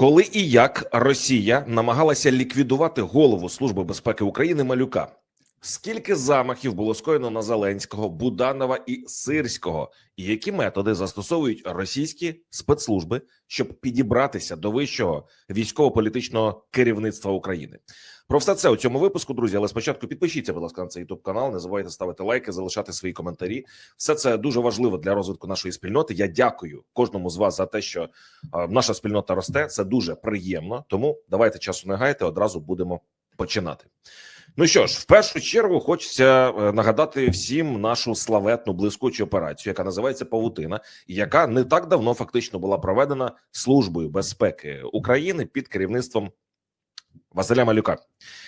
Коли і як Росія намагалася ліквідувати голову Служби безпеки України Малюка? Скільки замахів було скоєно на Зеленського, Буданова і Сирського, і які методи застосовують російські спецслужби, щоб підібратися до вищого військово-політичного керівництва України? Про все це у цьому випуску, друзі. Але спочатку підпишіться, будь ласка, на цей youtube канал. Не забувайте ставити лайки, залишати свої коментарі. Все це дуже важливо для розвитку нашої спільноти. Я дякую кожному з вас за те, що наша спільнота росте. Це дуже приємно. Тому давайте часу не гайте. Одразу будемо починати. Ну що ж, в першу чергу хочеться е, нагадати всім нашу славетну блискучу операцію, яка називається Павутина, яка не так давно фактично була проведена службою безпеки України під керівництвом Василя Малюка.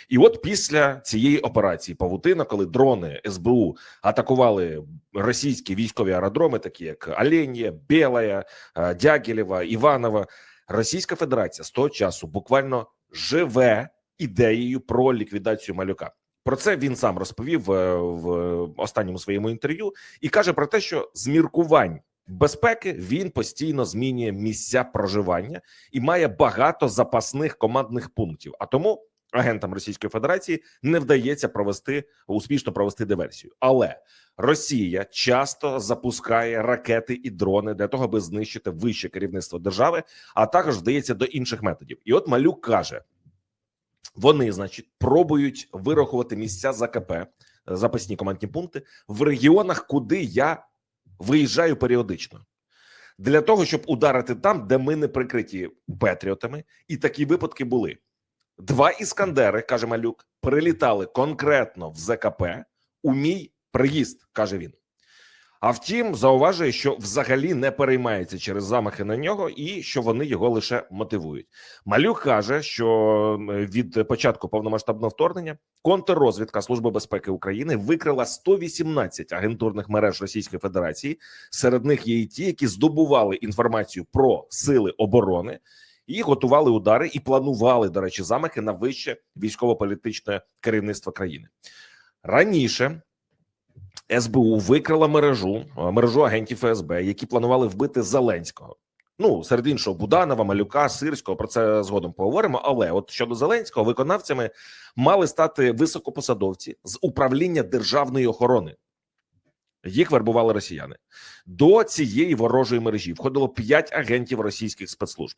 І от після цієї операції Павутина, коли дрони СБУ атакували російські військові аеродроми, такі як Оленє, Белая, е, Дягілєва, Іванова, Російська Федерація з того часу буквально живе ідеєю про ліквідацію малюка. Про це він сам розповів е, в останньому своєму інтерв'ю і каже про те, що з міркувань безпеки він постійно змінює місця проживання і має багато запасних командних пунктів. А тому агентам Російської Федерації не вдається провести успішно провести диверсію. Але Росія часто запускає ракети і дрони для того, аби знищити вище керівництво держави, а також вдається до інших методів. І от Малюк каже. Вони, значить, пробують вирахувати місця ЗКП, е, запасні командні пункти в регіонах, куди я виїжджаю періодично, для того, щоб ударити там, де ми не прикриті петріотами, і такі випадки були. Два іскандери, каже Малюк, прилітали конкретно в ЗКП у мій приїзд, каже він. А втім, зауважує, що взагалі не переймається через замахи на нього, і що вони його лише мотивують. Малюк каже, що від початку повномасштабного вторгнення контррозвідка Служби безпеки України викрила 118 агентурних мереж Російської Федерації. Серед них є і ті, які здобували інформацію про сили оборони. І готували удари і планували, до речі, замахи на вище військово-політичне керівництво країни раніше. СБУ викрила мережу мережу агентів ФСБ, які планували вбити Зеленського. Ну серед іншого Буданова, Малюка, Сирського. Про це згодом поговоримо. Але от щодо Зеленського, виконавцями мали стати високопосадовці з управління державної охорони. Їх вербували росіяни до цієї ворожої мережі. Входило п'ять агентів російських спецслужб.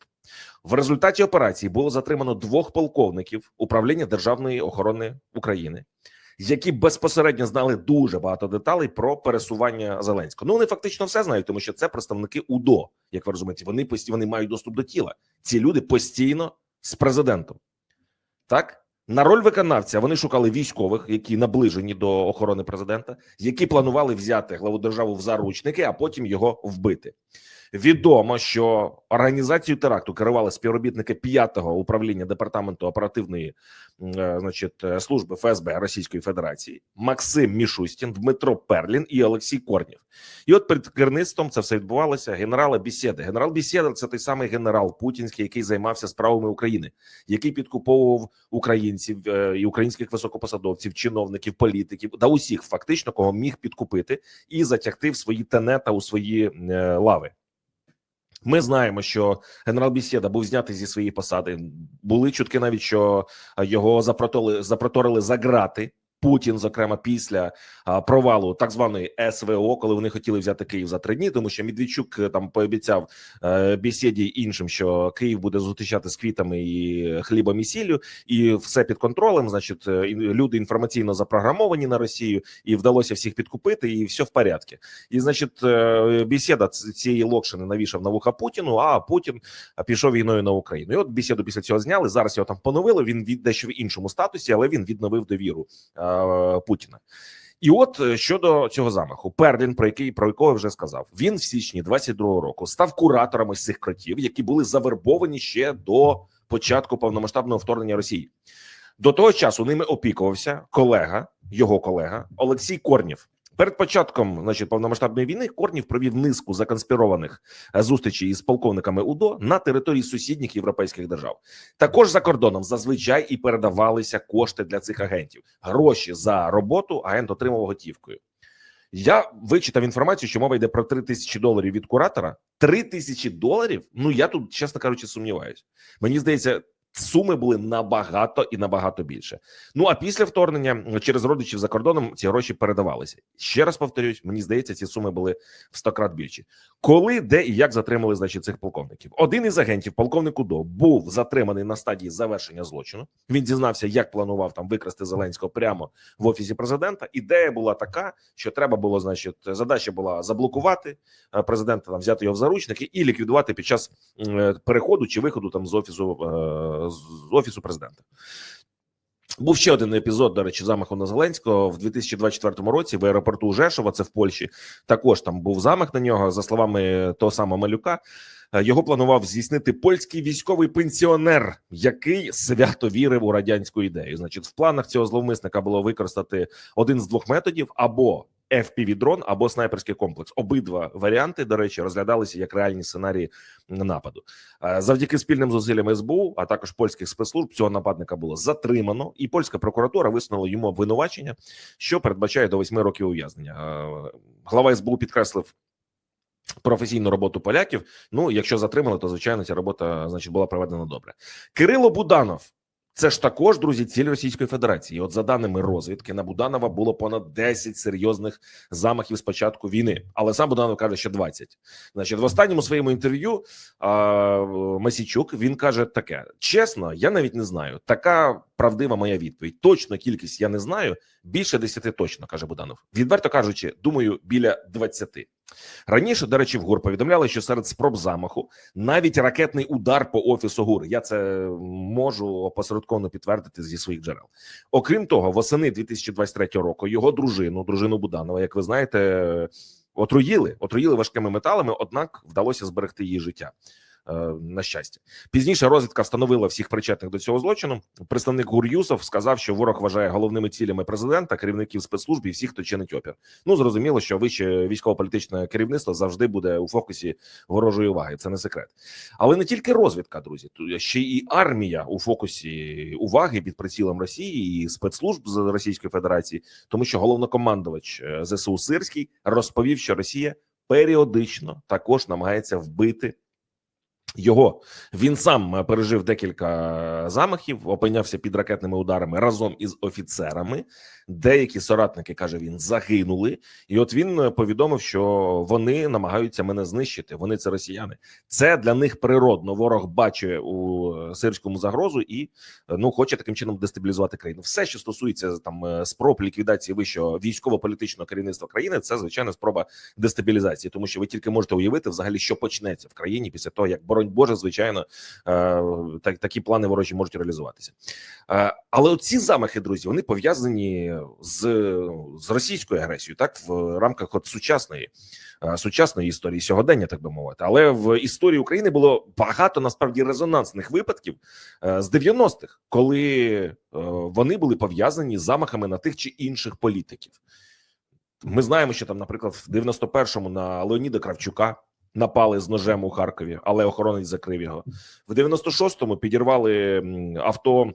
В результаті операції було затримано двох полковників управління державної охорони України які безпосередньо знали дуже багато деталей про пересування Зеленського. Ну вони фактично все знають, тому що це представники УДО. Як ви розумієте, вони постійно вони мають доступ до тіла. Ці люди постійно з президентом. Так на роль виконавця вони шукали військових, які наближені до охорони президента, які планували взяти главу державу в заручники, а потім його вбити. Відомо, що організацією теракту керували співробітники 5-го управління департаменту оперативної е, значить, е, служби ФСБ Російської Федерації Максим Мішустін, Дмитро Перлін і Олексій Корнів. І от перед керівництвом це все відбувалося. Генерала Бісєди. Генерал Бісєда це той самий генерал Путінський, який займався справами України, який підкуповував українців е, і українських високопосадовців, чиновників, політиків да усіх, фактично, кого міг підкупити і затягти в свої тенета у свої лави. Ми знаємо, що генерал Бісєда був знятий зі своєї посади. Були чутки, навіть що його запроторили, запроторили за грати. Путін, зокрема, після провалу так званої СВО, коли вони хотіли взяти Київ за три дні, тому що Медведчук е, там пообіцяв е, бесіді іншим, що Київ буде зустрічати з квітами і хлібом і сіллю, і все під контролем. Значить, е, люди інформаційно запрограмовані на Росію, і вдалося всіх підкупити, і все в порядку. І значить, бесіда цієї локшини навішав на вуха Путіну. А Путін пішов війною на Україну. І от бесіду після цього зняли. Зараз його там поновили. Він від дещо в іншому статусі, але він відновив довіру. Е, Путіна. І от е, щодо цього замаху, Перлін, про який про якого я вже сказав, він в січні 22-го року став куратором із цих кротів, які були завербовані ще до початку повномасштабного вторгнення Росії. До того часу ними опікувався колега, його колега Олексій Корнів. Перед початком значить, повномасштабної війни Корнів провів низку законспірованих зустрічей із полковниками УДО на території сусідніх європейських держав. Також за кордоном зазвичай і передавалися кошти для цих агентів. Гроші за роботу агент отримав готівкою. Я вичитав інформацію, що мова йде про 3 тисячі доларів від куратора. 3 тисячі доларів? Ну я тут, чесно кажучи, сумніваюся. Мені здається, суми були набагато і набагато більше. Ну а після вторгнення через родичів за кордоном ці гроші передавалися. Ще раз повторюсь, мені здається, ці суми були в 100 крат більші. Коли, де і як затримали значить цих полковників? Один із агентів, полковник Удо, був затриманий на стадії завершення злочину. Він дізнався, як планував там викрасти Зеленського прямо в офісі президента. Ідея була така, що треба було, значить, задача була заблокувати е, президента, там взяти його в заручники і ліквідувати під час е, переходу чи виходу там з офісу е, з офісу президента. Був ще один епізод, до речі, замаху на Зеленського в 2024 році в аеропорту Жешова, це в Польщі. Також там був замах на нього. За словами того самого Малюка, його планував здійснити польський військовий пенсіонер, який свято вірив у радянську ідею. Значить, в планах цього зловмисника було використати один з двох методів або FPV-дрон, або снайперський комплекс. Обидва варіанти, до речі, розглядалися як реальні сценарії нападу. Е, Завдяки спільним зусиллям СБУ, а також польських спецслужб, цього нападника було затримано, і польська прокуратура висунула йому обвинувачення, що передбачає до восьми років ув'язнення. Е, Глава СБУ підкреслив. Професійну роботу поляків. Ну, якщо затримали, то звичайно ця робота значить була проведена добре. Кирило Буданов. Це ж також друзі, ціль Російської Федерації. І От за даними розвідки, на Буданова було понад 10 серйозних замахів з початку війни. Але сам Буданов каже, що 20. Значить, в останньому своєму інтерв'ю а, Масійчук він каже таке: чесно, я навіть не знаю. Така правдива моя відповідь. Точно кількість я не знаю. Більше 10 точно каже Буданов. Відверто кажучи, думаю, біля 20. Раніше, до речі, в ГУР повідомляли, що серед спроб замаху навіть ракетний удар по офісу ГУР. Я це можу опосередковано підтвердити зі своїх джерел. Окрім того, восени 2023 року його дружину, дружину Буданова, як ви знаєте, отруїли, отруїли важкими металами однак вдалося зберегти її життя. Е, На щастя, пізніше розвідка встановила всіх причетних до цього злочину. Представник ГУР Юсов сказав, що ворог вважає головними цілями президента, керівників спецслужб і всіх, хто чинить опір. Ну зрозуміло, що вище військово-політичне керівництво завжди буде у фокусі ворожої уваги. Це не секрет. Але не тільки розвідка, друзі, ще і армія у фокусі уваги під прицілом Росії і спецслужб з Російської Федерації, тому що головнокомандувач е, ЗСУ Сирський розповів, що Росія періодично також намагається вбити. Його він сам е, пережив декілька замахів, опинявся під ракетними ударами разом із офіцерами. Деякі соратники каже він загинули, і от він е, повідомив, що вони намагаються мене знищити. Вони це росіяни. Це для них природно. Ворог бачить у е, сирському загрозу і е, ну хоче таким чином дестабілізувати країну. Все, що стосується там спроб ліквідації вищого військово-політичного керівництва країни, це звичайно спроба дестабілізації, тому що ви тільки можете уявити взагалі, що почнеться в країні після того, як боронь Боже, звичайно, так такі плани ворожі можуть реалізуватися. Але оці замахи, друзі, вони пов'язані з, з російською агресією, так в рамках от сучасної е, сучасної історії сьогодення, так би мовити. Але в історії України було багато насправді резонансних випадків е, з 90-х, коли е, вони були пов'язані з замахами на тих чи інших політиків. Ми знаємо, що там, наприклад, в 91-му на Леоніда Кравчука напали з ножем у Харкові, але охоронець закрив його. В 96-му підірвали авто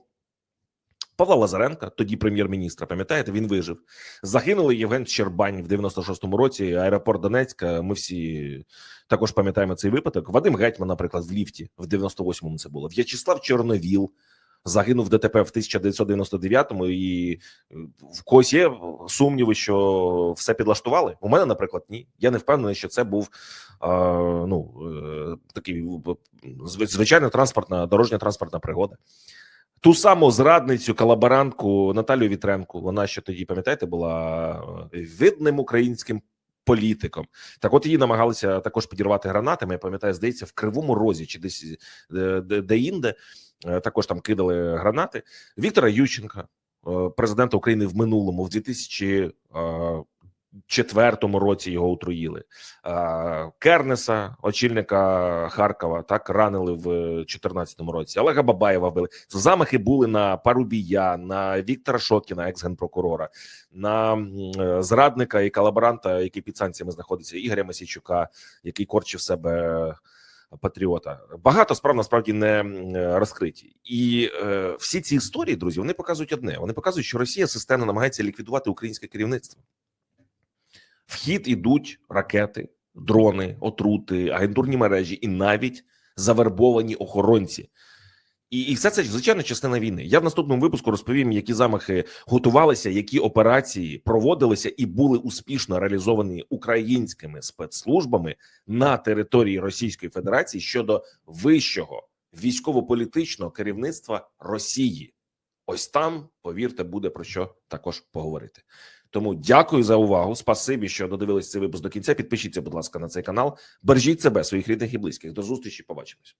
Павла Лазаренка, тоді прем'єр-міністра. Пам'ятаєте, він вижив. Загинули Євген Щербань в 96-му році. Аеропорт Донецька. Ми всі також пам'ятаємо цей випадок. Вадим Гетьман, наприклад, в ліфті в 98-му це було. В'ячеслав Чорновіл загинув в ДТП в 1999-му, і е, в когось є сумніви, що все підлаштували. У мене, наприклад, ні. Я не впевнений, що це був е, ну е, такий е, звичайна транспортна дорожня транспортна пригода. Ту саму зрадницю, колаборантку Наталію Вітренку. Вона ще тоді, пам'ятаєте, була е, видним українським політиком. Так, от її намагалися також підірвати гранатами. Я пам'ятаю, здається, в кривому розі чи десь е, де, де інде е, також там кидали гранати. Віктора Ющенка, президента України в минулому, в 2004 році його отруїли. Е, Кернеса, очільника Харкова, так ранили в 2014 році. Олега Бабаєва вбили. Замахи були на Парубія, на Віктора Шокіна, екс-генпрокурора, на е, зрадника і колаборанта, який під санкціями знаходиться, Ігоря Масійчука, який корчив себе патріота. Багато справ насправді не е, розкриті, і е, всі ці історії, друзі, вони показують одне: вони показують, що Росія системно намагається ліквідувати українське керівництво. В хід ідуть ракети, дрони, отрути, агентурні мережі і навіть завербовані охоронці. І, і все це звичайно частина війни. Я в наступному випуску розповім, які замахи готувалися, які операції проводилися і були успішно реалізовані українськими спецслужбами на території Російської Федерації щодо вищого військово-політичного керівництва Росії. Ось там, повірте, буде про що також поговорити. Тому дякую за увагу. Спасибі, що додивились цей випуск до кінця. Підпишіться, будь ласка, на цей канал. Бережіть себе, своїх рідних і близьких. До зустрічі. Побачимось.